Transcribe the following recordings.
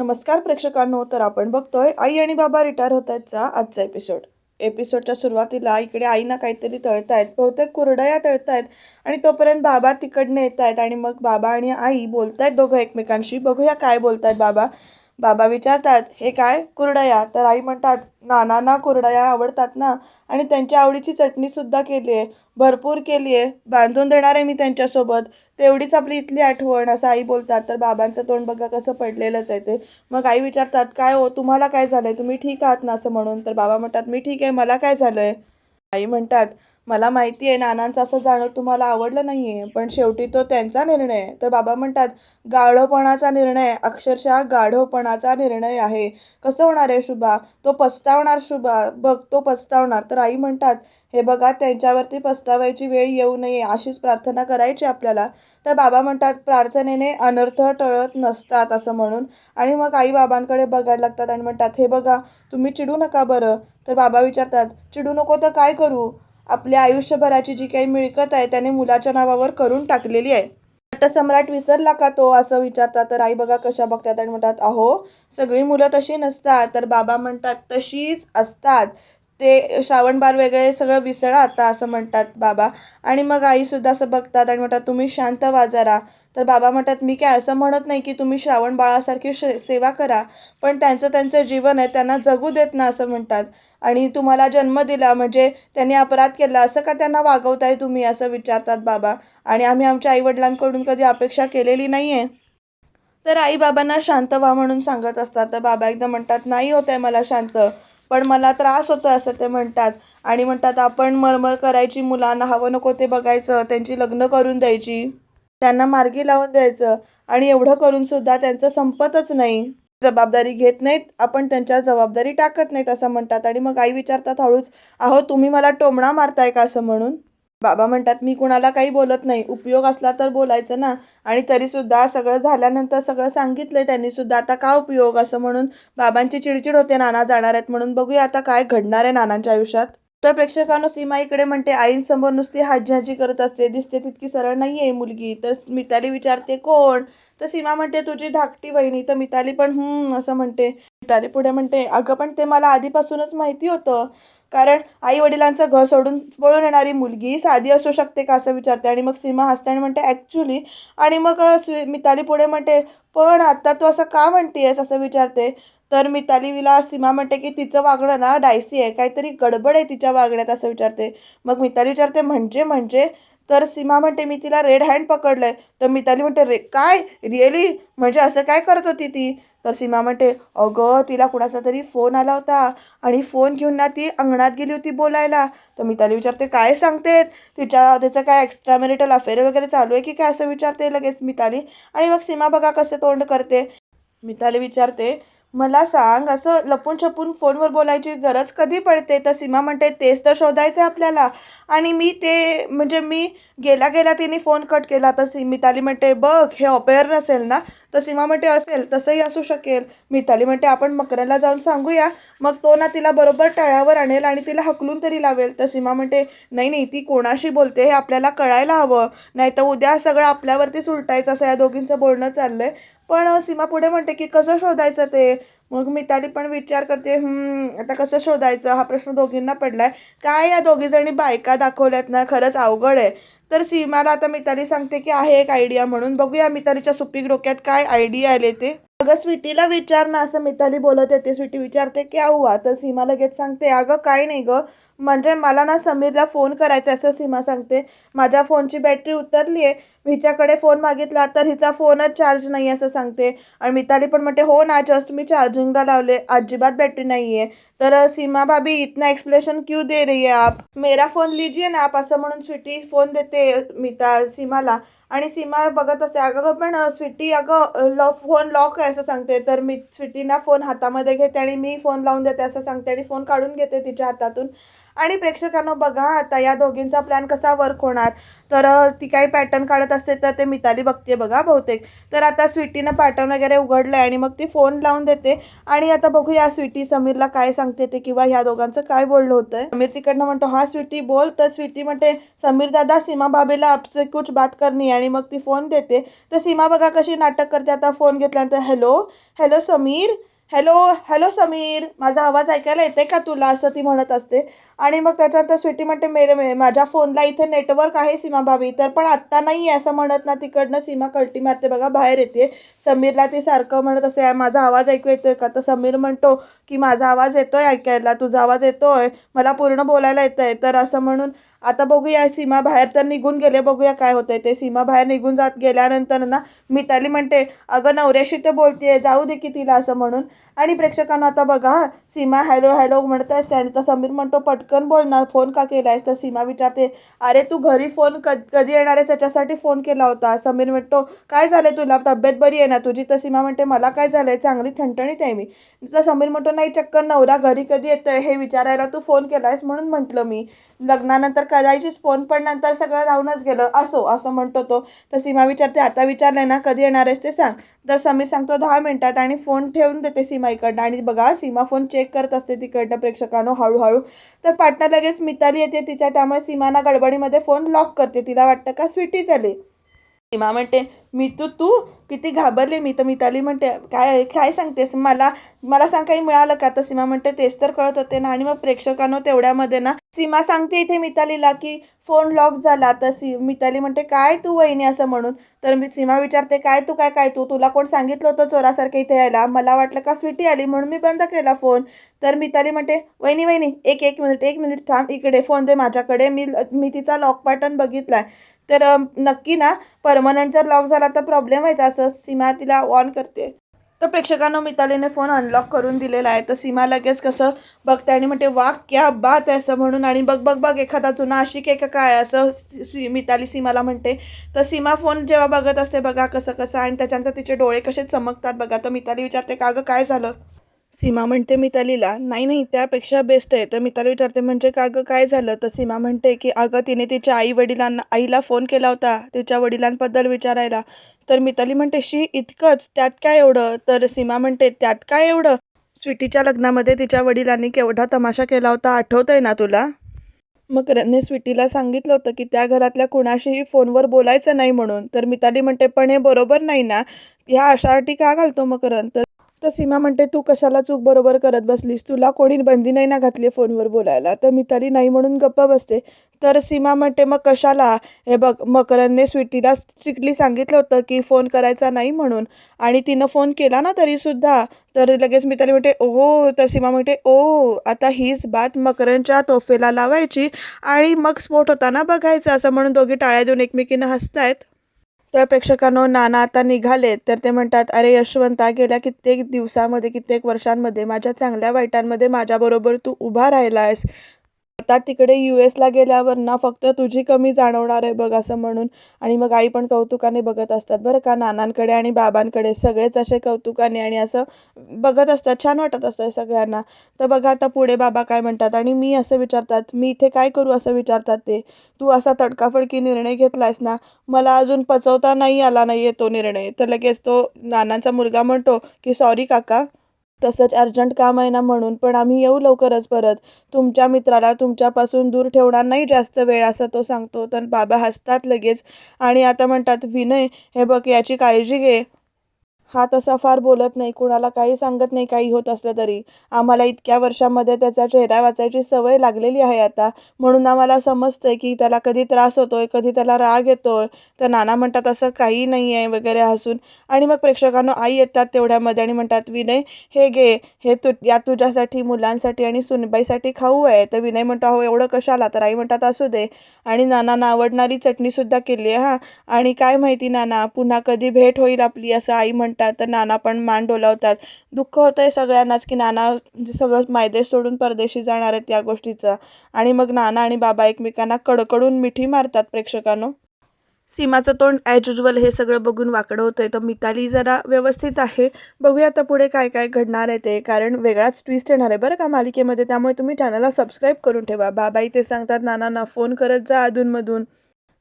नमस्कार प्रेक्षकांनो तर आपण बघतोय आई आणि बाबा रिटायर होत आहेतचा आजचा एपिसोड एपिसोडच्या सुरुवातीला इकडे आईना काहीतरी तळतायत बहुतेक कुरडया तळतायत आणि तोपर्यंत बाबा तिकडनं येत आहेत आणि मग बाबा आणि आई बोलतायत दोघं एकमेकांशी. बघूया काय बोलतायत बाबा. बाबा विचारतात हे काय कुरडया? तर आई म्हणतात नानांना कुरडया आवडतात ना आणि त्यांच्या आवडीची चटणीसुद्धा केली आहे भरपूर केली आहे बांधून देणार आहे मी त्यांच्यासोबत तेवढीच आपली इथली आठवण असं आई बोलतात. तर बाबांचं तोंड बघा कसं पडलेलंच आहे ते. मग आई विचारतात काय हो तुम्हाला काय झालं आहे तुम्ही ठीक आहात ना? असं म्हणून. तर बाबा म्हणतात मी ठीक आहे मला काय झालं आहे आई म्हणतात मला माहिती आहे नानांचं असं जाणं तुम्हाला आवडलं नाही आहे पण शेवटी तो त्यांचा निर्णय आहे. तर बाबा म्हणतात गाढवपणाचा निर्णय अक्षरशः गाढवपणाचा निर्णय आहे. कसं होणार आहे शुभा? तो पस्तावणार शुभा? बघ तो पस्तावणार. तर आई म्हणतात हे बघा त्यांच्यावरती पस्तावायची वेळ येऊ नये अशीच प्रार्थना करायची आपल्याला. तर बाबा म्हणतात प्रार्थनेने अनर्थ टळत नसतात असं म्हणून. आणि मग आई बाबांकडे बघायला लागतात आणि म्हणतात हे बघा तुम्ही चिडू नका बरं. तर बाबा विचारतात चिडू नको तर काय करू? आपल्या आयुष्यभराची जी काही मिळकत आहे त्याने मुलाच्या नावावर करून टाकलेली आहे. नटसम्राट विसरला का तो? असं विचारतात. तर आई बघा कशा बघतात आणि म्हणतात अहो सगळी मुलं तशी नसतात. तर बाबा म्हणतात तशीच असतात. ते श्रावणबार वेगळे सगळं विसळा आता असं म्हणतात बाबा. आणि मग आईसुद्धा असं बघतात आणि म्हणतात तुम्ही शांत वाजारा तर बाबा म्हणतात मी काय असं म्हणत नाही की तुम्ही श्रावण बाळासारखी श सेवा करा. पण त्यांचं त्यांचं जीवन आहे त्यांना जगू देत ना असं म्हणतात. आणि तुम्हाला जन्म दिला म्हणजे त्यांनी अपराध केला असं का त्यांना वागवताय तुम्ही असं विचारतात बाबा. आणि आम्ही आमच्या आईवडिलांकडून कधी अपेक्षा केलेली नाही आहे तर आई बाबांना शांत व्हा म्हणून सांगत असतात. तर बाबा एकदा म्हणतात नाही होत आहे मला शांत पण मला त्रास होतो असं ते म्हणतात. आणि म्हणतात आपण मरमर करायची मुलांना हवं नको ते बघायचं त्यांची लग्न करून द्यायची त्यांना मार्गी लावून द्यायचं आणि एवढं करून सुद्धा त्यांचं संपतच नाही. जबाबदारी घेत नाहीत आपण त्यांच्यावर जबाबदारी टाकत नाहीत असं म्हणतात. आणि मग आई विचारतात हळूच अहो तुम्ही मला टोमणा मारताय का असं म्हणून? बाबा म्हणतात मी कुणाला काही बोलत नाही उपयोग असला तर बोलायचं ना. आणि तरीसुद्धा सगळं झाल्यानंतर सगळं सांगितलंय त्यांनी सुद्धा आता का उपयोग? असं म्हणून बाबांची चिडचिड होते नाना जाणार आहेत म्हणून बघूया आता काय घडणार आहे नानांच्या आयुष्यात. तर प्रेक्षकांनो सीमा इकडे म्हणते आईंसमोर नुसती हाजी हाजी करत असते दिसते तितकी सरळ नाही आहे मुलगी. तर मिताली विचारते कोण? तर सीमा म्हणते तुझी धाकटी वहिनी तर मिताली पण असं म्हणते. मिताली पुढे म्हणते अगं पण ते मला आधीपासूनच माहिती होतं. कारण आई वडिलांचं घर सोडून पळून येणारी मुलगी साधी असू शकते का? असं विचारते. आणि मग सीमा हसते आणि म्हणते ॲक्च्युली आणि मग मिताली पुढे म्हणते पण आता तू असं का म्हणतेस असं विचारते. तर मिताली विला सीमा म्हणते की तिचं वागणं ना डायसी आहे. काहीतरी गडबड आहे तिच्या वागण्यात असं विचारते. मग मिताली विचारते म्हणजे म्हणजे? तर सीमा म्हणते मी तिला रेड हँड पकडलंय. तर मिताली म्हणते रे काय? रिअली म्हणजे असं काय करत होती ती? तर सीमा म्हणते अगं तिला कुणाचा तरी फोन आला होता आणि फोन घेऊन ना ती अंगणात गेली होती बोलायला. तर मिताली विचारते काय सांगते तिच्या त्याचं काय एक्स्ट्रा मॅरिटल अफेअर वगैरे चालू आहे की काय असं विचारते लगेच मिताली? आणि मग सीमा बघा कसं तोंड करते. मिताली विचारते मला सांग असं लपून छपून फोनवर बोलायची गरज कधी पडते? तर सीमा म्हणते तेच तर शोधायचं आहे आपल्याला. आणि मी ते म्हणजे मी गेला गेला तिने फोन कट केला. तर सी मिताली म्हणते बघ हे अपेअर नसेल ना तर सीमा म्हणते असेल तसंही असू शकेल. मिताली म्हणते आपण मकराला जाऊन सांगूया. मग तो ना तिला बरोबर टळ्यावर आणेल आणि तिला हकलून तरी लावेल. तर सीमा म्हणते नाही नाही ती कोणाशी बोलते हे आपल्याला कळायला हवं. नाही तर उद्या सगळं आपल्यावरतीच उलटायचं असं या दोघींचं बोलणं चाललं आहे पण सीमा पुढे म्हणते की कसं शोधायचं ते? मग मिताली पण विचार करते आता कसं शोधायचं? हा प्रश्न दोघींना पडलाय. काय या दोघीजणी बायका दाखवल्यात ना? खरंच अवघड आहे. तर सीमाला आता मिताली सांगते की आहे एक आयडिया म्हणून. बघूया मितालीच्या सुपीक डोक्यात काय आयडिया आले ते. अगं स्वीटीला विचार ना असं मिताली बोलत येते. स्वीटी विचारते की आऊ तर सीमा लगेच सांगते अगं काय नाही गं. म्हणजे मला ना समीरला फोन करायचा आहे असं सीमा सांगते. माझ्या फोनची बॅटरी उतरली आहे हिच्याकडे फोन मागितला तर हिचा फोनच चार्ज नाही असं सांगते. आणि मिताली पण म्हणते हो ना जस्ट मी चार्जिंगला लावले. अजिबात बॅटरी नाही आहे तर सीमा भाभी इतना एक्सप्लेनेशन क्यों दे रही है आप? मेरा फोन लीजिए ना आप असं म्हणून स्वीटी फोन देते मिता सीमाला. आणि सीमा बघत असते अगं पण स्वीटी अगं लॉ फोन लॉक आहे असं सांगते. तर मी स्वीटीना फोन हातामध्ये घेते आणि मी फोन लावून देते असं सांगते आणि फोन काढून घेते तिच्या हातातून. आणि प्रेक्षकांनो बघा आता या दोघींचा प्लॅन कसा वर्क होणार. तर ती काही पॅटर्न काढत असते तर ते मिताली बघते बघा बहुतेक. तर आता स्वीटीनं पॅटर्न वगैरे उघडलं आहे आणि मग ती फोन लावून देते. आणि आता बघू या स्वीटी समीरला काय सांगते ते किंवा ह्या दोघांचं काय बोललं होतं समीर तिकडनं म्हणतो हा स्वीटी बोल. तर स्वीटी म्हणते समीर दादा सीमा भाभीला आपसे कुछ बात करणे आणि मग ती फोन देते. तर सीमा बघा कशी नाटक करते आता फोन घेतल्यानंतर hello hello Sameer? Hello hello Sameer माझा आवाज ऐकायला येते का तुला? असं ती म्हणत असते. आणि मग त्याच्यानंतर स्वीटी म्हणते मेरे मे माझ्या फोनला इथे नेटवर्क आहे सीमा भाभी तर पण आत्ता नाही आहे असं म्हणत ना तिकडनं सीमा कल्टी मारते. बघा बाहेर येते समीरला ती सारखं म्हणत असते माझा आवाज ऐकू येतोय का? तर समीर म्हणतो की माझा आवाज येतोय ऐकायला तुझा आवाज येतोय मला पूर्ण बोलायला येतंय. तर असं म्हणून आता बघूया सीमा बाहेर तर निघून गेले बघूया काय होतंय ते. सीमा बाहेर निघून जात गेल्यानंतर ना मिताली म्हणते अगं नवऱ्याशी तर बोलतेय जाऊ दे की तिला असं म्हणून. आणि प्रेक्षकांना आता बघा सीमा हॅलो हॅलो म्हणत असते आणि तर समीर म्हणतो पटकन बोल ना फोन का केला आहेस तर सीमा विचारते अरे तू घरी फोन क कधी येणार आहेस? याच्यासाठी फोन केला होता. समीर म्हणतो काय झालं तुला तब्येत बरी आहे ना तुझी? तर सीमा म्हणते मला काय झालं आहे चांगली ठणठणीत आहे मी. तर समीर म्हणतो नाही चक्कर नवरा घरी कधी येतोय? हे विचारायला तू फोन केला आहेस म्हणून म्हटलं मी. लग्नानंतर करायचीच फोन पण नंतर सगळं राहूनच गेलं. असो असं म्हणतो तो. तर सीमा विचारते आता विचारलंय ना कधी येणार आहेस ते सांग. तर समीर सांगतो दहा मिनटात आणि फोन ठेवून देते सीमा इकडनं आणि बघा सीमा फोन चेक करत असते तिकडनं प्रेक्षकांनो हळूहळू. तर पाटणा लगेच मिताली येते तिच्या त्यामुळे सीमाना गडबडीमध्ये फोन लॉक करते. तिला वाटतं का स्वीटी झाली? सीमा म्हणते मी तू तू किती घाबरली? मी तर मिताली म्हणते काय काय सांगतेस? मला मला सांग काही मिळालं का? तर सीमा म्हणते तेच तर कळत होते ना. आणि मग प्रेक्षकांनो तेवढ्यामध्ये ना सीमा सांगते इथे मितालीला की फोन लॉक झाला तर सी मिताली म्हणते काय तू वहिनी असं म्हणून? तर मी सीमा विचारते काय तू काय काय तू? तुला कोण सांगितलं होतं चोरासारखं इथे यायला? मला वाटलं का स्वीटी आली म्हणून मी बंद केला फोन तर मिताली म्हणते वहिनी वहिनी एक एक मिनिट एक मिनिट थांब इकडे फोन दे माझ्याकडे. मी मी तिचा लॉक पॅटर्न बघितला आहे तर नक्की ना परमनंट जर लॉक झाला तर प्रॉब्लेम व्हायचा असं. सीमा तिला ऑन करते. तर प्रेक्षकांनो मितालीने फोन अनलॉक करून दिलेला आहे. तर सीमा लगेच कसं बघते आणि म्हणते वा क्या बात आहे असं म्हणून. आणि बघ बघ बघ एखादा जुना आशिक आहे का काय? असं सी- सी- मिताली सीमाला म्हणते. तर सीमा फोन जेव्हा बघत असते बघा कसं कसं. आणि त्याच्यानंतर तिचे डोळे कसे चमकतात बघा. तर मिताली विचारते का गं काय झालं? सीमा म्हणते मितालीला नाही नाही त्यापेक्षा बेस्ट आहे. तर मिताली विचारते म्हणजे का गं काय झालं? तर सीमा म्हणते की अगं तिने तिच्या आई वडिलांना आईला फोन केला होता तिच्या वडिलांबद्दल विचारायला. तर मिताली म्हणते शी इतकंच? त्यात काय एवढं? तर सीमा म्हणते त्यात काय एवढं? स्वीटीच्या लग्नामध्ये तिच्या वडिलांनी केवढा तमाशा केला होता आठवतं आहे ना तुला? मग करणने स्वीटीला सांगितलं होतं की त्या घरातल्या कुणाशीही फोनवर बोलायचं नाही म्हणून. तर मिताली म्हणते पण हे बरोबर नाही ना? ह्या अशा अटी का घालतो मकरन तर तर सीमा म्हणते तू कशाला चूक बरोबर करत बसलीस? तुला कोणी बंदी नाही ना घातली फोनवर बोलायला? तर मिताली नाही म्हणून गप्प बसते. तर सीमा म्हणते मग कशाला? हे बघ मकरनने स्वीटीला स्ट्रिक्टली सांगितलं होतं की फोन करायचा नाही म्हणून. आणि तिनं फोन केला ना तरीसुद्धा तर लगेच मिताली म्हणते ओ तर सीमा म्हणते ओ आता हीच बात मकरनच्या तोफेला लावायची आणि मग स्फोट होताना बघायचा. असं म्हणून दोघी टाळ्या देऊन एकमेकींना हसतायत. तर प्रेक्षकांनो नाना आता निघाले तर ते म्हणतात अरे यशवंता गेल्या कित्येक दिवसामध्ये कित्येक वर्षांमध्ये माझ्या चांगल्या वाईटांमध्ये माझ्याबरोबर तू उभा राहिला आहेस आता तिकडे यू एसला गेल्यावर ना फक्त तुझी कमी जाणवणार आहे बघ असं म्हणून. आणि मग आई पण कौतुकाने बघत असतात. बरं का नानांकडे आणि बाबांकडे सगळेच असे कौतुकाने आणि असं बघत असतात. छान वाटत असतं सगळ्यांना. तर बघा आता पुढे बाबा काय म्हणतात आणि मी असं विचारतात मी इथे काय करू? असं विचारतात ते. तू असा तडकाफडकी निर्णय घेतलायस ना मला अजून पचवता नाही आला नाही आहे तो निर्णय. तर लगेच तो नानांचा मुलगा म्हणतो की सॉरी काका तसंच अर्जंट काम आहे ना म्हणून पण आम्ही येऊ लवकरच परत. तुमच्या मित्राला तुमच्यापासून दूर ठेवणार नाही जास्त वेळ असं तो सांगतो. तर बाबा हसतात लगेच. आणि आता म्हणतात विनय हे बघ याची काळजी घे. हा तसा फार बोलत नाही. कुणाला काही सांगत नाही काही होत असलं तरी. आम्हाला इतक्या वर्षामध्ये त्याचा चेहरा वाचायची सवय लागलेली आहे आता. म्हणून आम्हाला समजतंय की त्याला कधी त्रास होतो आहे कधी त्याला राग येतो आहे तर नाना म्हणतात असं काही नाही आहे वगैरे हसून. आणि मग प्रेक्षकांनो आई येतात तेवढ्यामध्ये आणि म्हणतात विनय हे घे. हे तु या तुझ्यासाठी मुलांसाठी आणि सुनबाईसाठी खाऊ आहे. तर विनय म्हणतो अहो एवढं कशाला? तर आई म्हणतात असू दे. आणि नानांना आवडणारी चटणीसुद्धा केली आहे हां. आणि काय माहिती नाना पुन्हा कधी भेट होईल आपली असं आई म्हणतात. तर नाना पण मान डोलावतात. दुःख होतं आहे सगळ्यांनाच की नाना सगळं मायदेश सोडून परदेशी जाणार आहेत या गोष्टीचं. आणि मग नाना आणि बाबा एकमेकांना कडकडून मिठी मारतात प्रेक्षकांनो. सीमाचं तोंड ॲज युजल हे सगळं बघून वाकडं होतं आहे तर मिताली जरा व्यवस्थित आहे. बघूया आता पुढे काय काय घडणार आहे ते. कारण वेगळाच ट्विस्ट येणार आहे बरं का मालिकेमध्ये. त्यामुळे तुम्ही चॅनलला सबस्क्राईब करून ठेवा. बाबाई ते सांगतात नानांना फोन करत जा अधूनमधून.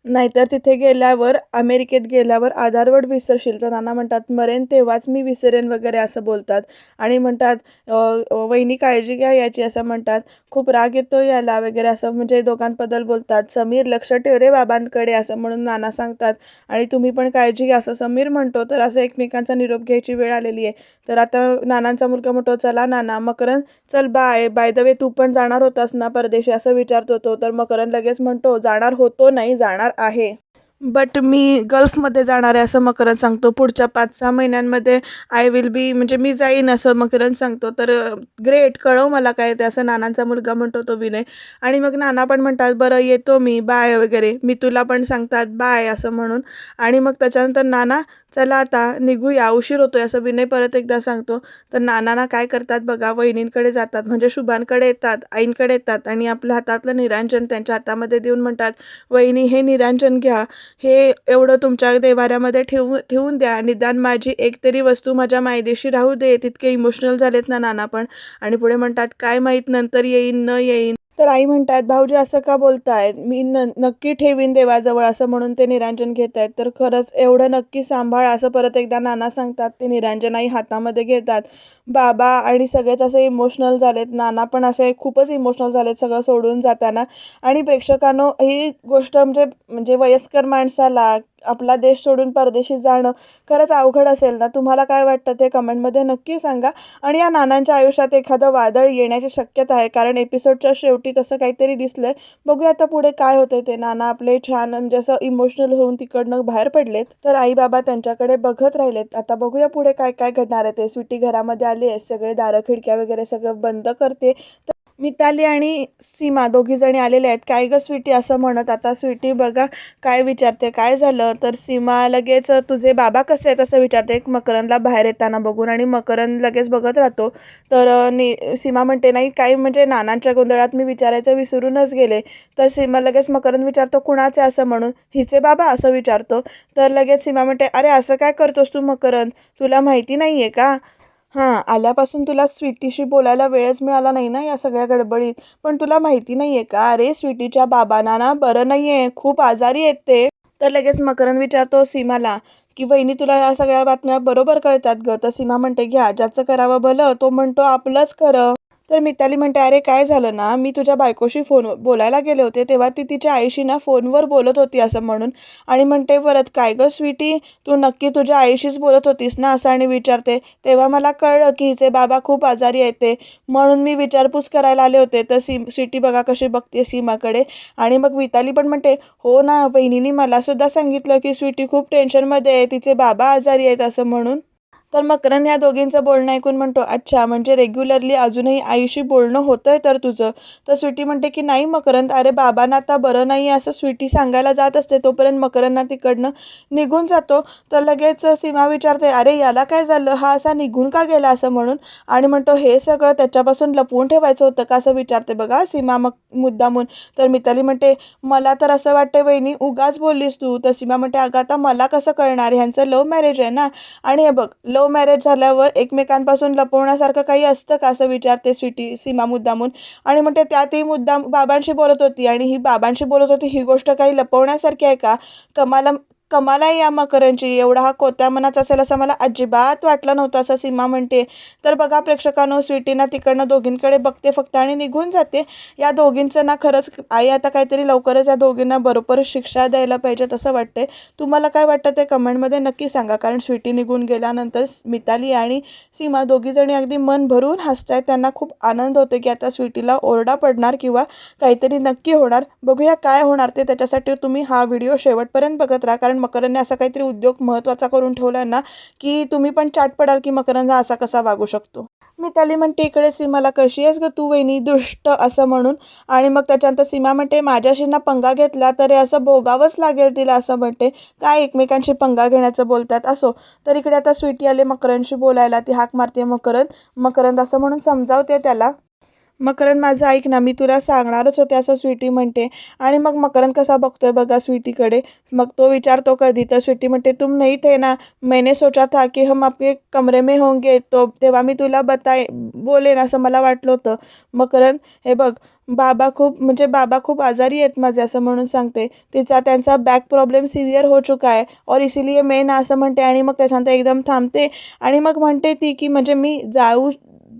नाहीतर तिथे गेल्यावर अमेरिकेत गेल्यावर आधारवड विसरशील. तर नाना म्हणतात मरेन तेव्हाच मी विसरेन वगैरे असं बोलतात. आणि म्हणतात वहिनी काळजी घ्या याची असं म्हणतात. खूप राग येतो याला वगैरे असं म्हणजे दोघांबद्दल बोलतात. समीर लक्ष ठेव रे बाबांकडे असं म्हणून नाना सांगतात. आणि तुम्ही पण काळजी घ्या असं समीर म्हणतो. तर असं एकमेकांचा निरोप घ्यायची वेळ आलेली आहे. तर आता नानांचा मुलगा म्हणतो चला नाना मकरन चल बाय. बाय द वे तू पण जाणार होतास ना परदेशी? असं विचारतो तो. तर मकरन लगेच म्हणतो जाणार होतो नाही जाणार आहे. बट मी गल्फमध्ये जाणार आहे असं मकरन सांगतो. पुढच्या पाच सहा महिन्यांमध्ये आय विल बी म्हणजे मी जाईन असं मकरन सांगतो. तर ग्रेट कळव मला काय ते असं नानांचा मुलगा म्हणतो तो विनय. आणि मग नाना पण म्हणतात बरं येतो मी बाय वगैरे. मी तुला पण सांगतात बाय असं म्हणून. आणि मग त्याच्यानंतर नाना चला आता निघूया उशीर होतोय असं विनय परत एकदा सांगतो. तर नानांना काय करतात बघा वहिनींकडे जातात. म्हणजे शुभांकडे येतात आईंकडे येतात. आणि आपल्या हातातलं निरांजन त्यांच्या हातामध्ये देऊन म्हणतात वहिनी हे निरांजन घ्या. हे एवढं तुमच्या देवाऱ्यामध्ये ठेवू ठेवून द्या. निदान माझी एक तरी वस्तू माझ्या मायदेशी राहू दे. तितके इमोशनल झालेत ना नाना पण. आणि पुढे म्हणतात काय माहीत नंतर येईन न येईन. तर आई म्हणतात भाऊजी असं का बोलतायत? मी न नक्की ठेवीन देवाजवळ असं म्हणून ते निरांजन घेत आहेत तर खरंच एवढं नक्की सांभाळ असं परत एकदा नाना सांगतात ते निरांजन आई हातामध्ये घेतात. बाबा आणि सगळेच असे इमोशनल झालेत. नाना पण असे खूपच इमोशनल झालेत सगळं सोडून जाताना. आणि प्रेक्षकांनो ही गोष्ट म्हणजे म्हणजे वयस्कर माणसाला आपला देश सोडून परदेशी जाणं खरंच अवघड असेल ना? तुम्हाला काय वाटतं ते कमेंटमध्ये नक्की सांगा. आणि या नानांच्या आयुष्यात एखादं वादळ येण्याची शक्यता आहे. कारण एपिसोडच्या शेवटी तसं काहीतरी दिसलंय. बघूया आता पुढे काय होतंय ते. नाना आपले छान म्हणजे असं इमोशनल होऊन तिकडनं बाहेर पडलेत. तर आई बाबा त्यांच्याकडे बघत राहिलेत. आता बघूया पुढे काय काय घडणार आहे ते. स्वीटी घरामध्ये आली आहे. सगळे दारं खिडक्या वगैरे सगळं बंद करते. तर मिताली आणि सीमा दोघी जणी आलेले आहेत. काय ग स्वीटी असं म्हणत? आता स्वीटी बघा काय विचारते काय झालं? तर सीमा लगेच तुझे बाबा कसे आहेत? असं विचारते. मकरनला बाहेर येताना बघून आणि मकरन लगेच बघत राहतो. तर नि सीमा म्हणते नाही काही म्हणजे नानांच्या गोंधळात मी विचारायचं विसरूनच गेले. तर सीमा लगेच मकरन विचारतो कुणाचे असं म्हणून? हिचे बाबा असं विचारतो. तर लगेच सीमा म्हणते अरे असं काय करतोस तू मकरन तुला माहिती नाही आहे का? हां आल्यापासून तुला स्वीटीशी बोलायला वेळच मिळाला नाही ना या सगळ्या गडबडीत? पण तुला माहिती नाही आहे का? अरे स्वीटीच्या बाबांना ना बरं नाही आहे खूप आजारी आहेत ते. तर लगेच मकरन विचारतो सीमाला की वहिनी तुला या सगळ्या बातम्या बरोबर कळतात ग? तर सीमा म्हणते घ्या ज्याचं करावं भलं तो म्हणतो आपलंच खरं. तर मिताली म्हणते अरे काय झालं ना? मी तुझ्या बायकोशी फोन बोलायला गेले होते तेव्हा ती तिच्या आईशी ना फोनवर बोलत होती असं म्हणून. आणि म्हणते परत काय गं स्वीटी? तू नक्की तुझ्या आईशीच बोलत होतीस ना? असं आणि विचारते. तेव्हा मला कळलं की हिचे बाबा खूप आजारी येते म्हणून मी विचारपूस करायला आले होते. तर सी स्वीटी बघा कशी बघते सीमाकडे. आणि मग मिताली पण म्हणते हो ना बहिणीने मला सुद्धा सांगितलं की स्वीटी खूप टेन्शनमध्ये आहे तिचे बाबा आजारी आहेत असं म्हणून. तर मकरंद या दोघींचं बोलणं ऐकून म्हणतो अच्छा म्हणजे रेग्युलरली अजूनही आईशी बोलणं होतं आहे तर तुझं? तर स्वीटी म्हणते की नाही मकरंद अरे बाबांना आता बरं नाही असं स्वीटी सांगायला जात असते तोपर्यंत मकरंदना तिकडनं निघून जातो. तर लगेच सीमा विचारते अरे याला काय झालं? हा असा निघून का गेला असं म्हणून? आणि म्हणतो हे सगळं त्याच्यापासून लपवून ठेवायचं होतं का असं विचारते बघा सीमा मग मुद्दामून. तर मिताली म्हणते मला तर असं वाटते वहिनी उगाच बोललीस तू. तर सीमा म्हणते अगं आता मला कसं कळणार? ह्यांचं लव्ह मॅरेज आहे ना? आणि हे बघ लव्ह मॅरेज झाल्यावर एकमेकांपासून लपवण्यासारखं काही असतं का असं विचारते स्वीटी सीमा मुद्दामून? आणि म्हणते त्यातही मुद्दाम बाबांशी बोलत होती आणि ही बाबांशी बोलत होती ही गोष्ट काही लपवण्यासारखी आहे का? कमाला कमाल आहे या मकरांची एवढा हा कोत्या मनाचा असेल असं मला अजिबात वाटलं नव्हतं असं सीमा म्हणते. तर बघा प्रेक्षकांनो स्वीटीना तिकडनं दोघींकडे बघते फक्त आणि निघून जाते. या दोघींचं ना खरंच आई आता काहीतरी लवकरच या दोघींना बरोबर शिक्षा द्यायला पाहिजे असं वाटतंय. तुम्हाला काय वाटतं ते कमेंटमध्ये नक्की सांगा कारण स्वीटी निघून गेल्यानंतर मिताली आणि सीमा दोघीजणी अगदी मन भरून हसतायत. त्यांना खूप आनंद होतो की आता स्वीटीला ओरडा पडणार किंवा काहीतरी नक्की होणार. बघूया काय होणार ते त्याच्यासाठी तुम्ही हा व्हिडिओ शेवटपर्यंत बघत राहा कारण मकरनने असा काहीतरी उद्योग महत्त्वाचा करून ठेवला ना की तुम्ही पण चाट पडाल की मकरंद असा कसा वागू शकतो. मी त्याला म्हणते इकडे सीमाला कशी आहेस ग तू वहिनी? दुष्ट असं म्हणून. आणि मग त्याच्यानंतर सीमा म्हणते माझ्याशी ना पंगा घेतला तरी असं भोगावंच लागेल तिला असं म्हणते. काय एकमेकांशी पंगा घेण्याचं बोलतात? असो. तर इकडे आता स्वीटी आले मकरंदशी बोलायला ती हाक मारते मकरंद. मकरंद असं म्हणून समजावते त्याला. मकरंद माझं ऐक ना मी तुला सांगणारच होते असं स्वीटी म्हणते. आणि मग मकरंद कसा बघतोय बघा स्वीटीकडे. मग तो विचारतो कधी तर स्वीटी म्हणते तुम नहीं थे ना मैंने सोचा था की हम आपके कमरे में होंगे तो तेव्हा मी तुला बताय बोलेन असं मला वाटलं होतं. मकरंद हे बघ बाबा खूप म्हणजे बाबा खूप आजारी आहेत माझे असं म्हणून सांगते. तिचा त्यांचा बॅक प्रॉब्लेम सिव्हिअर हो चुका आहे. और इसीलिए मेन असं म्हणते. आणि मग त्याच्यानंतर एकदम थांबते. आणि मग म्हणते ती की म्हणजे मी जाऊ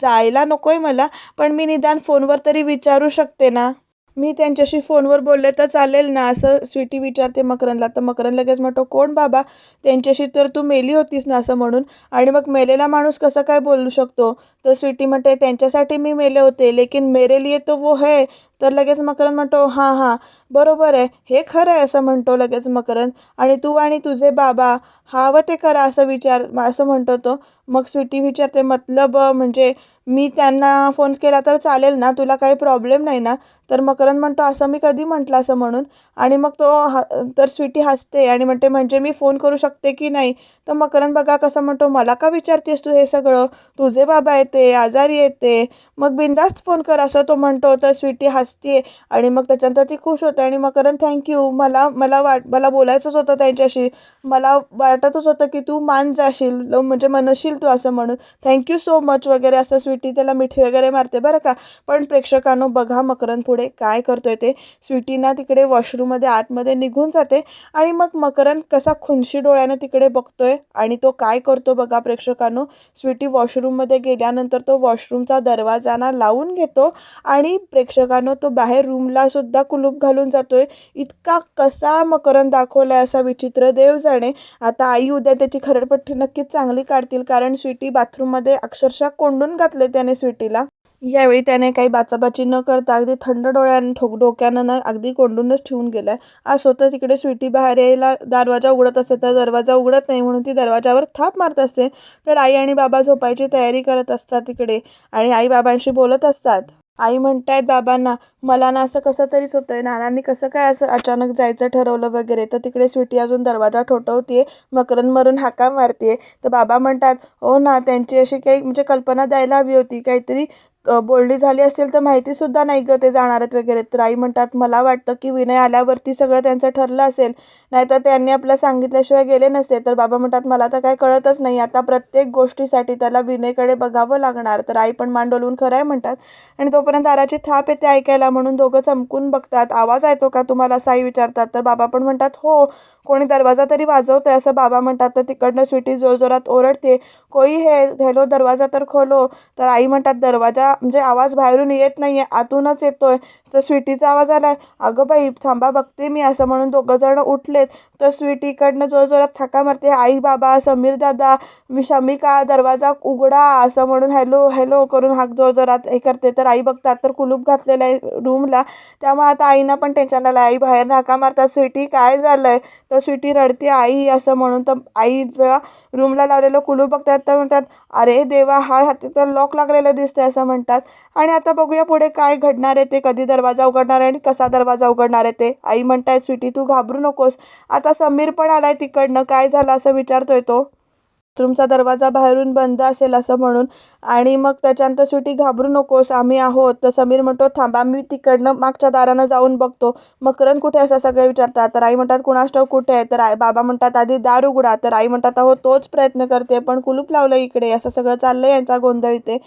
जायला नको आहे मला पण मी निदान फोनवर तरी विचारू शकते ना. मी त्यांच्याशी फोनवर बोलले तर चालेल ना असं स्वीटी विचारते मकरनला तर मकरन लगेच म्हणतो कोण बाबा? त्यांच्याशी तर तू मेली होतीस ना असं म्हणून. आणि मग मेलेला माणूस कसं काय बोलू शकतो? तर स्वीटी म्हणते त्यांच्यासाठी मी मेले होते लेकिन मेरे लिए तो वो है. तर लगेच मकरन म्हणतो हां हां बरोबर आहे. हे खरं आहे असं म्हणतो लगेच मकरन आणि तू आणि तुझे बाबा हवं ते करा असं विचार असं म्हणतो तो. मग स्वीटी विचारते मतलब म्हणजे मी त्यांना फोन केला तर चालेल ना तुला काही प्रॉब्लेम नाही ना. तर मकरंद म्हणतो असं मी कधी म्हटलं असं म्हणून? आणि मग तो ह तर स्वीटी हसते आणि म्हणते म्हणजे मी फोन करू शकते की नाही? तर मकरंद बघा कसं म्हणतो मला का विचारतेस तू हे सगळं? तुझे बाबा येते आजारी येते. मग बिंदास्त फोन कर असं तो म्हणतो तर स्वीटी हसते आणि मग त्याच्यानंतर ती खुश होते आणि मकरंद थँक्यू मला मला वाट मला बोलायचंच होतं त्यांच्याशी. मला वाटतच होतं की तू मान जाशील म्हणजे म्हणशील तू असं म्हणून. थँक्यू सो मच वगैरे असं स्वीटी त्याला मिठी वगैरे मारते बरं का? पण प्रेक्षकांनो बघा मकरंद पुढे काय करतोय ते. स्वीटीना तिकडे वॉशरूममध्ये आतमध्ये निघून जाते आणि मग मकरंद कसा खुनशी डोळ्यानं तिकडे बघतोय. आणि तो काय करतो बघा प्रेक्षकांनो? स्वीटी वॉशरूममध्ये गेल्यानंतर तो वॉशरूमचा दरवाजा ना लावून घेतो आणि प्रेक्षकांनो तो बाहेर रूमला सुद्धा कुलूप घालून जातोय. इतका कसा मकरन दाखवलाय असा विचित्र देव जाणे. आता आई उद्या त्याची खरडपट्टी नक्कीच चांगली काढतील कारण स्वीटी बाथरूममध्ये अक्षरशः कोंडून घातले त्याने स्वीटीला. यावेळी त्याने काही बाचाबाची न करता अगदी थंड डोळ्यानं ठोक डोक्यानं ना अगदी कोंडूनच ठेवून गेलाय. आज स्वतः तिकडे स्वीटी बाहेर यायला दरवाजा उघडत असते. तर दरवाजा उघडत नाही म्हणून ती दरवाजावर थाप मारत असते. तर आई आणि बाबा झोपायची तयारी करत असतात तिकडे आणि आई बाबांशी बोलत असतात. आई म्हणतायत बाबांना मला ना असं कसं तरीच होतंय. नानांनी कसं काय असं अचानक जायचं ठरवलं वगैरे? तर तिकडे स्वीटी अजून दरवाजा ठोठवते मकरन मरून हाका मारते तर बाबा म्हणतात हो ना त्यांची अशी काही म्हणजे कल्पना द्यायला हवी होती. काहीतरी बोलणी झाली असेल तर माहितीसुद्धा नाही गं ते जाणार आहेत वगैरे. तर आई म्हणतात मला वाटतं की विनय आल्यावरती सगळं त्यांचं ठरलं असेल. नाहीतर त्यांनी आपल्या सांगितल्याशिवाय गेले नसते. तर बाबा म्हणतात मला तर काय कळतच नाही. आता प्रत्येक गोष्टीसाठी त्याला विनयकडे बघावं लागणार. तर आई पण मान डोलवून खरं आहे म्हणतात. आणि तोपर्यंत दाराची थाप येते ऐकायला म्हणून दोघं चमकून बघतात. आवाज येतो का तुम्हाला? असं आई विचारतात. तर बाबा पण म्हणतात हो कोणी दरवाजा तरी वाजवतोय. असं बाबा म्हणतात तर तिकडनं स्वीटी जोरजोरात ओरडते. कोई हे हॅलो दरवाजा तर खोलो. तर आई म्हणतात दरवाजा म्हणजे आवाज बाहेरून येत नाही आहे आतूनच येतोय. तर स्वीटीचा आवाज आला अगं बाई थांबा बघते मी असं म्हणून दोघं जण उठलेत. तर स्वीटीकडनं जोरजोरात थाका मारते आई बाबा समीर दादा मी शमिका दरवाजा उघडा असं म्हणून हॅलो हॅलो करून हाक जोरजोरात हे करते. तर आई बघतात तर कुलूप घातलेलं आहे रूमला. त्यामुळे आता आईना पण टेन्शन आलं आई बाहेर नाका मारतात. स्वीटी काय झालं आहे तर स्वीटी रडते आई असं म्हणून तर आई जेव्हा रूमला लावलेलं कुलूप बघतात तर म्हणतात अरे देवा हा हाती तर लॉक लागलेलं दिसतंय असं म्हणतात. आणि आता बघूया पुढे काय घडणार आहे ते कधी दरवाजा उघडणार आहे आणि कसा दरवाजा उघडणार आहे ते. आई म्हणतायत स्वीटी तू घाबरू नकोस. आता समीर पण आलाय तिकडनं. काय झालं असं विचारतोय तो? बाथरूमचा दरवाजा बाहेरून बंद असेल असं म्हणून. आणि मग त्याच्यानंतर स्वीटी घाबरू नकोस. आम्ही आहोत. तर समीर म्हणतो थांबा मी तिकडनं मागच्या दारानं जाऊन बघतो. मकरन कुठे असं सगळे विचारतात? तर आई म्हणतात कुणास कुठे आहे? तर आई बाबा म्हणतात आधी दार उघडा. तर आई म्हणतात अहो तोच प्रयत्न करते पण कुलूप लावलं इकडे. असं सगळं चाललंय यांचा गोंधळ इथे.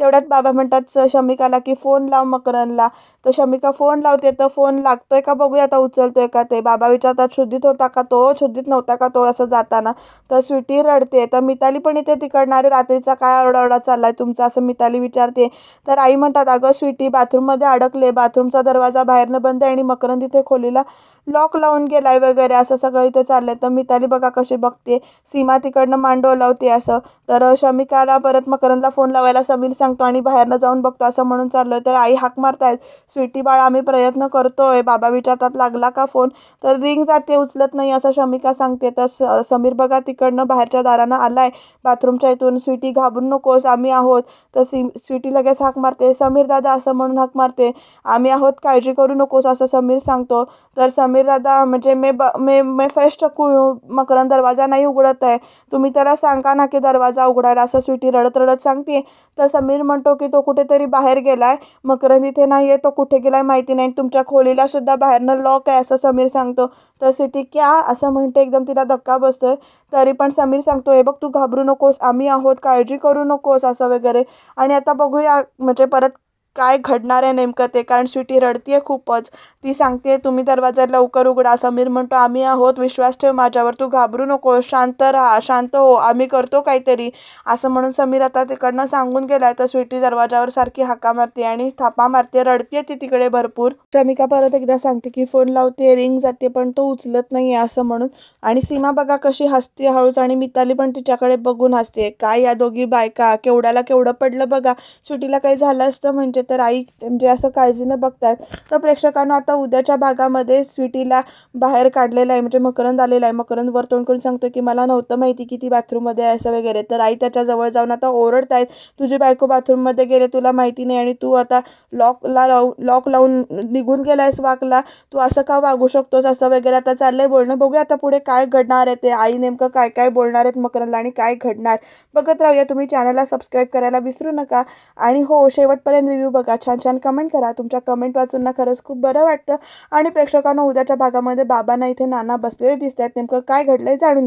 तेवढ्यात बाबा म्हणतात शमिकाला की फोन लाव मकरनला तर शमिका फोन लावते तर फोन लागतोय का बघूया आता उचलतोय का ते. बाबा विचारतात शुद्धीत होता का तो? शुद्धीत नव्हता का तो? असं जाताना. तर स्वीटी रडते तर मिताली पण इथे तिकडणारे रात्रीचा काय ओरडाओरडा चाललाय तुमचा? असं मिताली विचारते. तर आई म्हणतात अगं स्वीटी बाथरूममध्ये अडकले. बाथरूमचा दरवाजा बाहेरनं बंद आहे आणि मकरंद तिथे खोलीला लॉक लावून गेलाय वगैरे असं सगळं इथे चाललंय. तर मिताली बघा कशी बघते. सीमा तिकडनं मांडव लावते असं. तर शमिकाला परत मकरंदला फोन लावायला समीर सांगतो आणि बाहेरनं जाऊन बघतो असं म्हणून चाललोय. तर आई हाक मारतायत. स्वीटी बाळा आम्ही प्रयत्न करतोय. बाबा विचारतात लागला का फोन तर रिंग जाते उचलत नाही असं शमिका सांगते. तर स- समीर बघा तिकडनं बाहेरच्या दारानं आलाय. बाथरूमच्या इथून स्वीटी घाबरू नकोस. आम्ही आहोत. तर सी स्वीटी लगेच हाक मारते. समीर दादा असं म्हणून हाक मारते. आम्ही आहोत. काळजी करू नकोस असं समीर सांगतो. तर समीर समीर दादा म्हणजे मी ब मे मी फेस्ट कु मकरंद दरवाजा नाही उघडत आहे. तुम्ही त्याला सांगा ना की दरवाजा उघडायला असं स्वीटी रडत रडत सांगते. तर समीर म्हणतो की तो कुठेतरी बाहेर गेला आहे मकरंद इथे नाही आहे तो कुठे गेला आहे माहिती नाही. तुमच्या खोलीला सुद्धा बाहेरनं लॉक आहे असं समीर सांगतो. तर स्वीटी क्या? असं म्हणते एकदम तिला धक्का बसतोय. तरी पण समीर सांगतो हे बघ तू घाबरू नकोस. आम्ही आहोत काळजी करू नकोस असं वगैरे. आणि आता बघूया म्हणजे परत काय घडणार आहे नेमकं ते? कारण स्वीटी रडतीये खूपच. ती सांगते तुम्ही दरवाजा लवकर उघडा समीर म्हणतो आम्ही आहोत विश्वास ठेव माझ्यावर तू घाबरू नको शांत राहा शांत हो आम्ही करतो काहीतरी. असं म्हणून समीर आता तिकडनं सांगून गेलाय तर स्वीटी दरवाजावर सारखी हाका मारते आणि थापा मारते रडते ती तिकडे भरपूर. शमिका परत एकदा सांगते की फोन लावते रिंग जाते पण तो उचलत नाही आहे असं म्हणून. आणि सीमा बघा कशी हसते हळूच आणि मिताली पण तिच्याकडे बघून हसते काय या दोघी बायका? केवढ्याला केवढं पडलं बघा? स्वीटीला काही झालं असतं म्हणजे तर आई म्हणजे असं काळजीनं बघतात तर प्रेक्षकांना आता उद्याच्या भागामध्ये स्वीटीला बाहेर काढलेलं आहे. म्हणजे मकरंद आलेला आहे. मकरंद वर तोंड करून सांगतो की मला नव्हतं माहिती की ती बाथरूममध्ये आहे असं वगैरे. तर आई त्याच्याजवळ जाऊन आता ओरडत आहेत तुझी बायको बाथरूममध्ये गेले तुला माहिती नाही आणि तू आता लॉकला लावून लॉक लावून निघून गेला आहेस वाकला. तू असं का वागू शकतोस असं वगैरे आता चाललंय बोलणं. बघूया आता पुढे काय घडणार आहे ते. आई नेमकं काय काय बोलणार आहेत मकरंदला आणि काय घडणार? बघत राहूया. तुम्ही चॅनलला सबस्क्राईब करायला विसरू नका. आणि हो शेवटपर्यंत रिव्ह्यू बघा छान छान कमेंट करा. तुमच्या कमेंट वाचून ना खरंच खूप बरं वाटतं. आणि प्रेक्षकांना उद्याच्या भागामध्ये बाबांना इथे नाना बसलेले दिसत आहेत नेमकं काय घडलंय जाणून